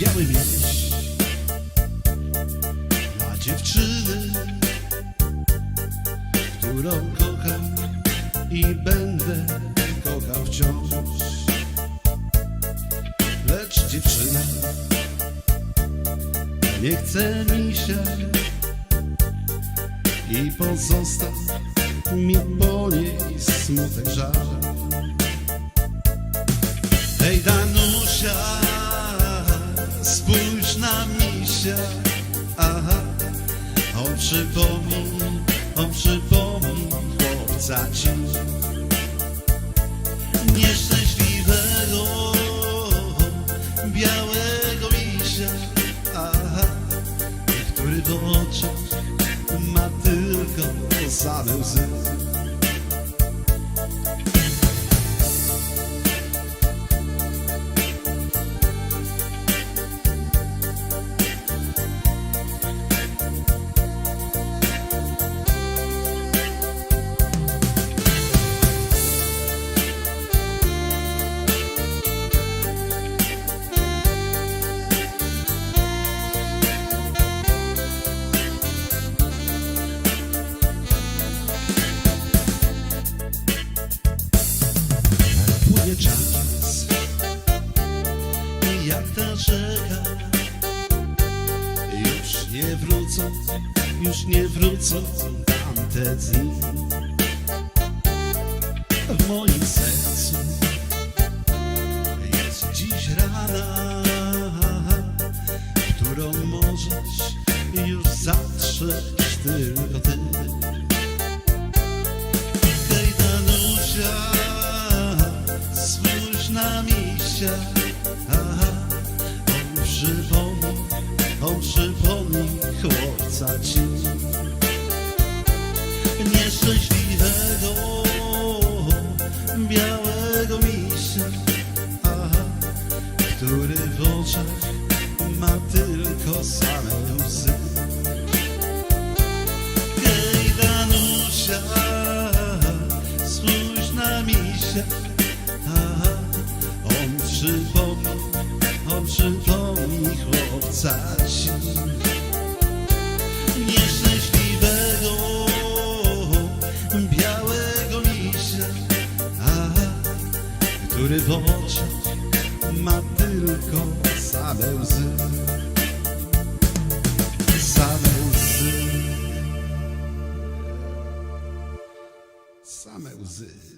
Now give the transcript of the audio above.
biały mieć dla dziewczyny, którą kocham i będę kochał wciąż. Lecz dziewczyna nie chce mi się i pozostał mi po niej smutek żal. Hej Danusia, spójrz na misia, aha, on przypomni, on przypomni chłopca ci. Nieszczęśliwego, białego misia, aha, który w oczach ma tylko same łzy. Płynie czas i jak ta rzeka już nie wrócą, już nie wrócą tamte dni w moim sercu jest dziś rana, którą możesz już zatrzeć tylko ty. Hej Danusia, na misia Aha, on przypomni, on przypomni chłopca ci. Nieszczęśliwego, białego misia Aha, który w oczach ma tylko same łzy. Hej Danusia, spójrz na misia przypomni, on przypomni chłopca ci Nieszczęśliwego, białego misia Aha, który w oczach ma tylko same łzy. Same łzy. Same łzy